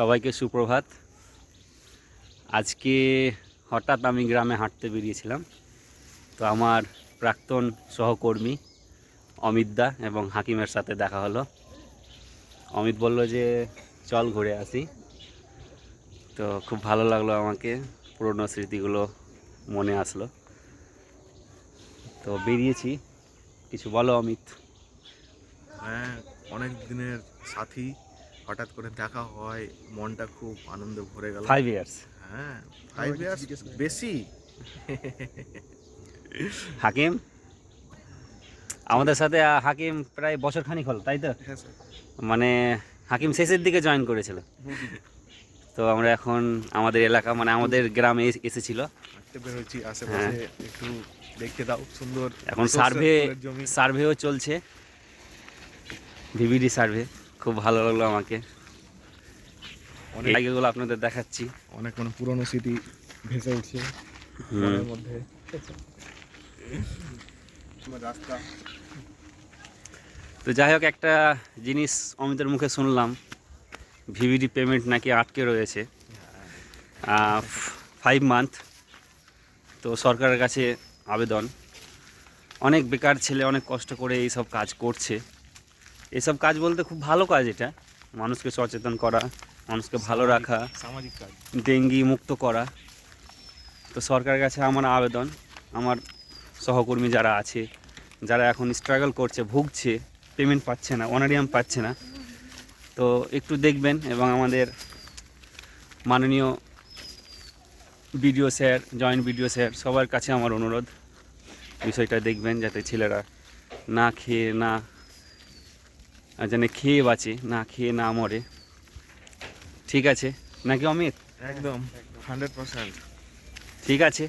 সবাইকে সুপ্রভাত। আজকে হঠাৎ আমি গ্রামে হাঁটতে বেরিয়েছিলাম। তো আমার প্রাক্তন সহকর্মী অমিত দা এবং হাকিমের সাথে দেখা হলো। অমিত বলল যে, চল ঘুরে আসি। তো খুব ভালো লাগল আমাকে। পুরনো স্মৃতিগুলো মনে আসলো। তো বেরিয়েছি। কিছু বলো অমিত। হ্যাঁ অনেক দিনের সাথী। হঠাৎ করে দেখা হয় মনটা খুব আনন্দে ভরে গেল। ফাইভ ইয়ার্স হ্যাঁ ফাইভ ইয়ার্স বেশি। হাকিম? আমাদের সাথে হাকিম প্রায় বছর খানিক হলো তাই তো? হ্যাঁ মানে হাকিম শেষের দিকে জয়েন করেছিল। তো আমরা এখন আমাদের এলাকা মানে আমাদের গ্রামে এস- এসেছিল। বেরোচ্ছি আশেপাশে একটু দেখে দাও সুন্দর এখন সার্ভে সার্ভেও চলছে। ভিভিডি সার্ভে খুব ভালো লাগল আমাকে। অনেক জায়গাগুলো আপনাদের দেখাচ্ছি। অনেক মানে পুরনো স্মৃতি ভেসে উঠছে। মধ্যে। রাস্তা। তো যাই হোক একটা জিনিস অমিতের মুখে শুনলাম। ভিভিডি পেমেন্ট নাকি আটকে রয়েছে। ফাইভ মান্থ তো সরকারের কাছে আবেদন। অনেক বেকার ছেলে অনেক কষ্ট করে এইসব কাজ করছে। এইসব কাজ বলতে খুব ভালো কাজ এটা। মানুষকে সচেতন করা মানুষকে ভালো রাখা সামাজিক কাজ। ডেঙ্গি মুক্ত করা। তো সরকারের কাছে আমার আবেদন আমার সহকর্মী যারা আছে যারা এখন স্ট্রাগল করছে ভুগছে পেমেন্ট পাচ্ছে না অনারিয়াম পাচ্ছে না তো একটু দেখবেন এবং আমাদের মাননীয় BDO sir joint BDO sir সবার কাছে আমার অনুরোধ বিষয়টা দেখবেন যাতে ছেলেরা না খেয়ে না যেন খেয়ে বাঁচে না খেয়ে না মরে। ঠিক আছে? নাকি অমিত? একদম হান্ড্রেড পার্সেন্ট ঠিক আছে?